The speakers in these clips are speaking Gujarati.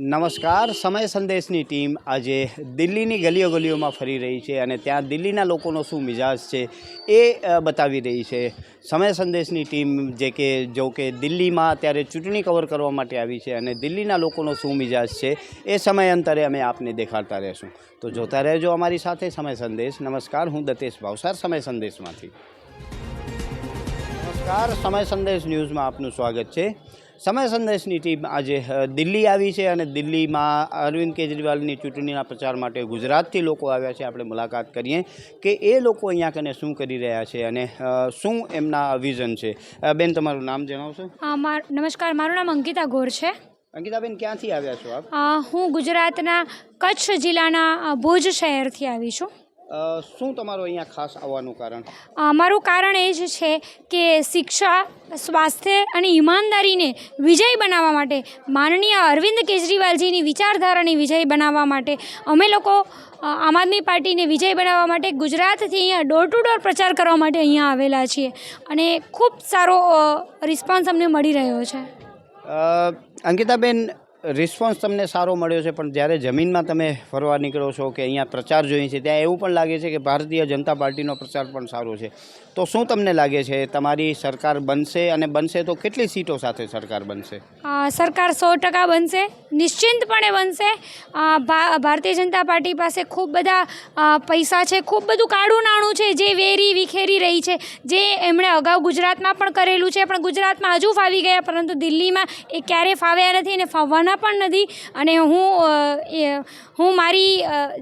નમસ્કાર. સમય સંદેશની ટીમ આજે દિલ્હીની ગલીઓ ગલીઓમાં ફરી રહી છે અને ત્યાં દિલ્હીના લોકોનો શું મિજાજ છે એ બતાવી રહી છે. સમય સંદેશની ટીમ જે કે, જો કે દિલ્હીમાં અત્યારે ચૂંટણી કવર કરવા માટે આવી છે અને દિલ્હીના લોકોનો શું મિજાજ છે એ સમયાંતરે અમે આપને દેખાડતા રહેશું. તો જોતા રહેજો અમારી સાથે સમય સંદેશ. નમસ્કાર. હું દતેશ ભાવસાર સમય સંદેશમાંથી. નમસ્કાર. સમય સંદેશ ન્યૂઝમાં આપનું સ્વાગત છે. સમય સંદેશની ટીમ આજે દિલ્હી આવી છે અને દિલ્હીમાં અરવિંદ કેજરીવાલની ચૂંટણીના પ્રચાર માટે ગુજરાતથી લોકો આવ્યા છે. આપણે મુલાકાત કરીએ કે એ લોકો અહીંયા કને શું કરી રહ્યા છે અને શું એમના વિઝન છે? બેન તમારું નામ જણાવશો? નમસ્કાર મારું નામ અંકિતા ગોર છે. અંકિતાબેન ક્યાંથી આવ્યા છો આપ? હું ગુજરાતના કચ્છ જિલ્લાના ભુજ શહેરથી આવી છું. શું તમારું અહીંયા ખાસ આવવાનું કારણ? અમારું કારણ એ જ છે કે શિક્ષા સ્વાસ્થ્ય અને ઈમાનદારીને વિજય બનાવવા માટે માનનીય અરવિંદ કેજરીવાલજીની વિચારધારાને વિજય બનાવવા માટે અમે લોકો આમ આદમી પાર્ટીને વિજય બનાવવા માટે ગુજરાતથી અહીંયા ડોર ટુ ડોર પ્રચાર કરવા માટે અહીંયા આવેલા છીએ. અને ખૂબ સારો રિસ્પોન્સ અમને મળી રહ્યો છે. અંકિતાબેન રિસ્પોન્સ તમને સારો મળ્યો છે, પણ જ્યારે જમીનમાં તમે ફરવા નીકળો છો કે અહીંયા પ્રચાર જોઈએ છે, ત્યાં એવું પણ લાગે છે કે ભારતીય જનતા પાર્ટીનો પ્રચાર પણ સારો છે. તો શું તમને લાગે છે, તમારી સરકાર બનશે અને બનશે તો કેટલી સીટો સાથે સરકાર બનશે? સરકાર સો ટકા બનશે, નિશ્ચિંતપણે બનશે. ભારતીય જનતા પાર્ટી પાસે ખૂબ બધા પૈસા છે, ખૂબ બધું કાળું નાણું છે, જે વેરી વિખેરી રહી છે, જે એમણે અગાઉ ગુજરાતમાં પણ કરેલું છે, પણ ગુજરાતમાં હજુ ફાવી ગયા, પરંતુ દિલ્હીમાં એ ક્યારેય ફાવ્યા નથી અને ફાવવાના પણ નથી અને હું હું મારી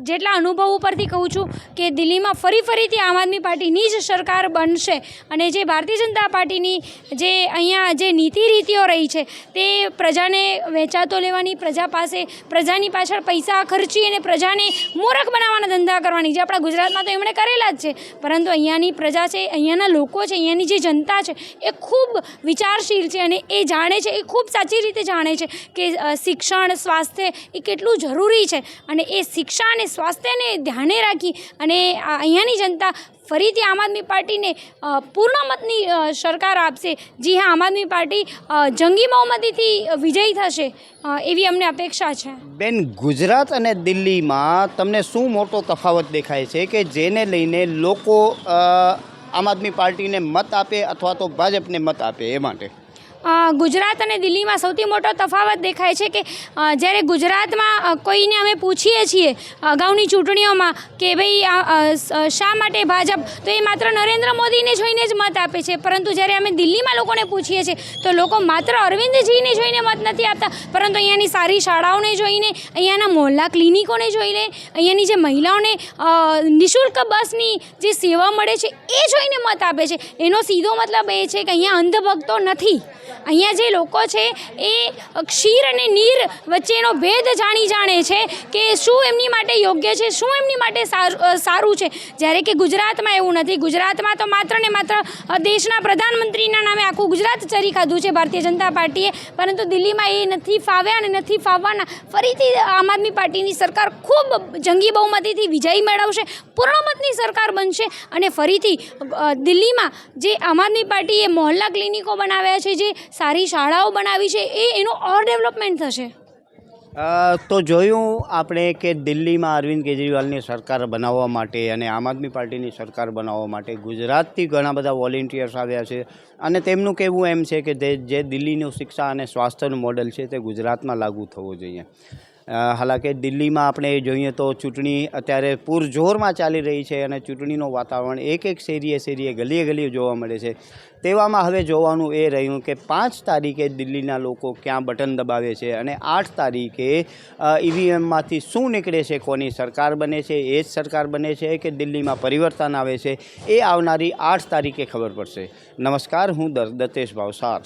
જેટલા અનુભવ ઉપરથી કહું છું કે દિલ્હીમાં ફરી ફરીથી આમ આદમી પાર્ટીની જ સરકાર બનશે અને જે ભારતીય જનતા પાર્ટીની જે અહીંયા જે નીતિ રીતિઓ રહી છે તે પ્રજાને વેચાતો લેવાની, પ્રજા પાસે, પ્રજાની પાછળ પૈસા ખર્ચી અને પ્રજાને મૂરખ બનાવવાના ધંધા કરવાની, જે આપણા ગુજરાતમાં તો એમણે કરેલા જ છે. પરંતુ અહીંયાની પ્રજા છે, અહીંયાના લોકો છે, અહીંયાની જે જનતા છે, એ ખૂબ વિચારશીલ છે અને એ જાણે છે, એ ખૂબ સાચી રીતે જાણે છે કે શિક્ષણ, સ્વાસ્થ્ય એ કેટલું જરૂરી છે? અને એ શિક્ષા અને સ્વાસ્થ્યને ધ્યાને રાખી અને અહીંયાની જનતા ફરીથી આમ આદમી પાર્ટીને પૂર્ણ મતની સરકાર આપશે. જી હા, આમ આદમી પાર્ટી જંગી બહુમતીથી વિજયી થશે એવી અમને અપેક્ષા છે. બેન, ગુજરાત અને દિલ્હીમાં તમને શું મોટો તફાવત દેખાય છે કે જેને લઈને લોકો આમ આદમી પાર્ટીને મત આપે અથવા તો ભાજપને મત આપે એ માટે? ગુજરાત અને દિલ્હીમાં સૌથી મોટો તફાવત દેખાય છે કે જ્યારે ગુજરાતમાં કોઈને અમે પૂછીએ છીએ અગાઉની ચૂંટણીઓમાં કે ભાઈ શા માટે ભાજપ, તો એ માત્ર નરેન્દ્ર મોદીને જોઈને જ મત આપે છે. પરંતુ જ્યારે અમે દિલ્હીમાં લોકોને પૂછીએ છીએ, તો લોકો માત્ર અરવિંદજીને જોઈને મત નથી આપતા. પરંતુ અહીંયાની સારી શાળાઓને જોઈને, અહીંયાના મોહલ્લા ક્લિનિકોને જોઈને, અહીંયાની જે મહિલાઓને નિઃશુલ્ક બસની જે સેવા મળે છે, એ જોઈને મત આપે છે. એનો સીધો મતલબ એ છે કે અહીંયા અંધભક્તો નથી. અહીંયા જે લોકો છે, એ ક્ષીર અને નીર વચ્ચેનો ભેદ જાણી જાણે છે કે શું એમની માટે યોગ્ય છે, શું એમની માટે સાર- છે. જ્યારે કે ગુજરાતમાં એવું નથી. ગુજરાતમાં તો માત્ર ને માત્ર દેશના પ્રધાનમંત્રીના નામે આખું ગુજરાત ચરી ખાધું છે ભારતીય જનતા પાર્ટીએ. પરંતુ દિલ્હીમાં એ નથી ફાવ્યા અને નથી ફાવવાના. ફરીથી આમ આદમી પાર્ટીની સરકાર ખૂબ જંગી બહુમતીથી વિજય મેળવશે, પૂર્ણમતની સરકાર બનશે અને ફરીથી દિલ્હીમાં જે આમ આદમી પાર્ટીએ મોહલ્લા ક્લિનિકો બનાવ્યા છે, જે સારી શાળાઓ બનાવી છે, એ એનું ઓર ડેવલપમેન્ટ થશે? તો જોયું આપણે કે દિલ્હીમાં અરવિંદ કેજરીવાલની સરકાર બનાવવા માટે અને આમ આદમી પાર્ટીની સરકાર બનાવવા માટે ગુજરાતથી ઘણા બધા વોલેન્ટિયર્સ આવ્યા છે. અને તેમનું કહેવું એમ છે કે જે દિલ્હીનું શિક્ષા અને સ્વાસ્થ્યનું મોડલ છે તે ગુજરાતમાં લાગુ થવું જોઈએ. હાલાકે દિલ્હીમાં આપણે જોઈએ તો ચૂંટણી અત્યારે પૂરજોરમાં ચાલી રહી છે અને ચૂંટણીનું વાતાવરણ એક એક શેરીએ શેરીએ ગલીએ ગલીએ જોવા મળે છે. તેવામાં હવે જોવાનું એ રહ્યું કે પાંચ તારીખે દિલ્હીના લોકો ક્યાં બટન દબાવે છે અને આઠ તારીખે ઈવીએમમાંથી શું નીકળે છે, કોની સરકાર બને છે, એ જ સરકાર બને છે કે દિલ્હીમાં પરિવર્તન આવે છે, એ આવનારી આઠ તારીખે ખબર પડશે. નમસ્કાર, હું દત્તેશ ભાવસાર.